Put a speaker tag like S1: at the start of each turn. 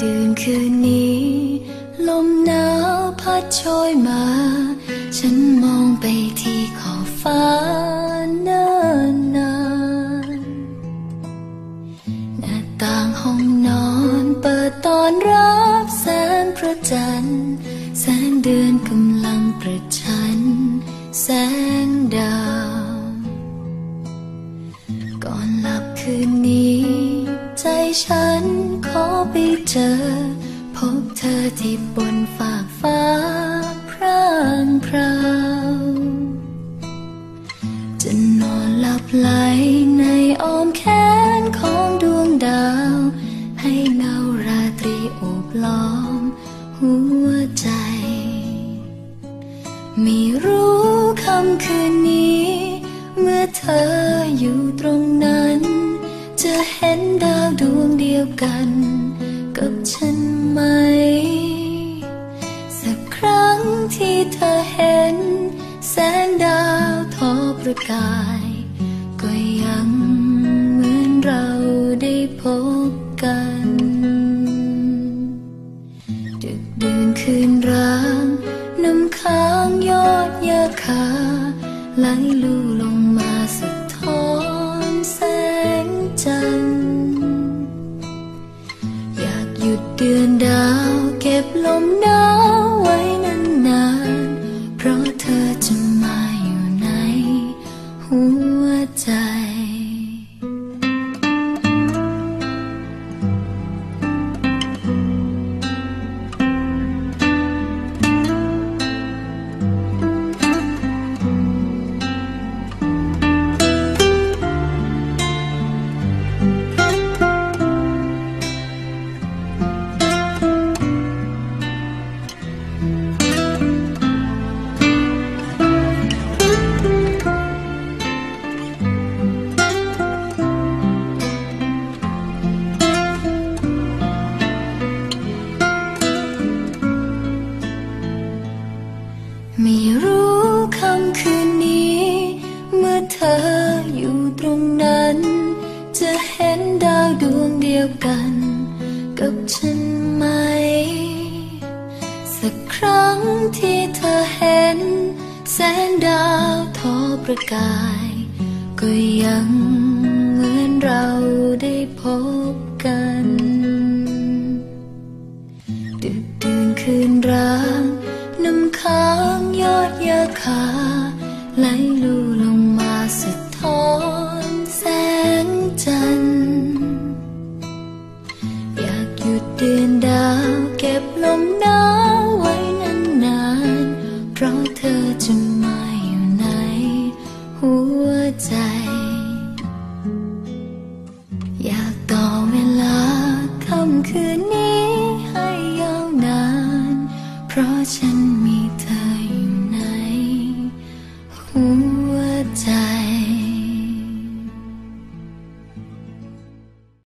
S1: ตื่นคืนนี้ ลมหนาวพัดโชยมา ฉันมองไปที่ขอบฟ้า ฉันขอไปเจอ พบเธอที่บนฝากฟ้าพร่างพราวจะนอนหลับไหลในอ้อมแขนของดวงดาว ให้เงาราตรีโอบล้อม หัวใจ ไม่รู้คำคืนนี้ เมื่อเธออยู่ตรงนั้น จะเห็นดาว ดวงเดียวกัน กับฉันไหม สักครั้งที่เธอเห็น แสงดาวทอประกาย ก็ยังเหมือนเราได้พบกันดึกดื่นคืนร้างน้ำค้างยอดยาคาไหลลู่ลงมาสะ อยากหยุ เห็นดาวดวงเดียวกัน กับฉันไหม สักครั้งที่เธอเห็น แสงดาวทอประกาย ก็ยังเหมือนเราได้พบกันดึกดื่นคืนร้างน้ำค้างยอดยาคาไหลลู เดือนดาวเก็บลมหนาวไว้นานๆ เพราะเธอจะมาอยู่ในหัวใจ อยากต่อเวลาค่ำคืนนี้ให้ยาวนาน เพราะฉันมี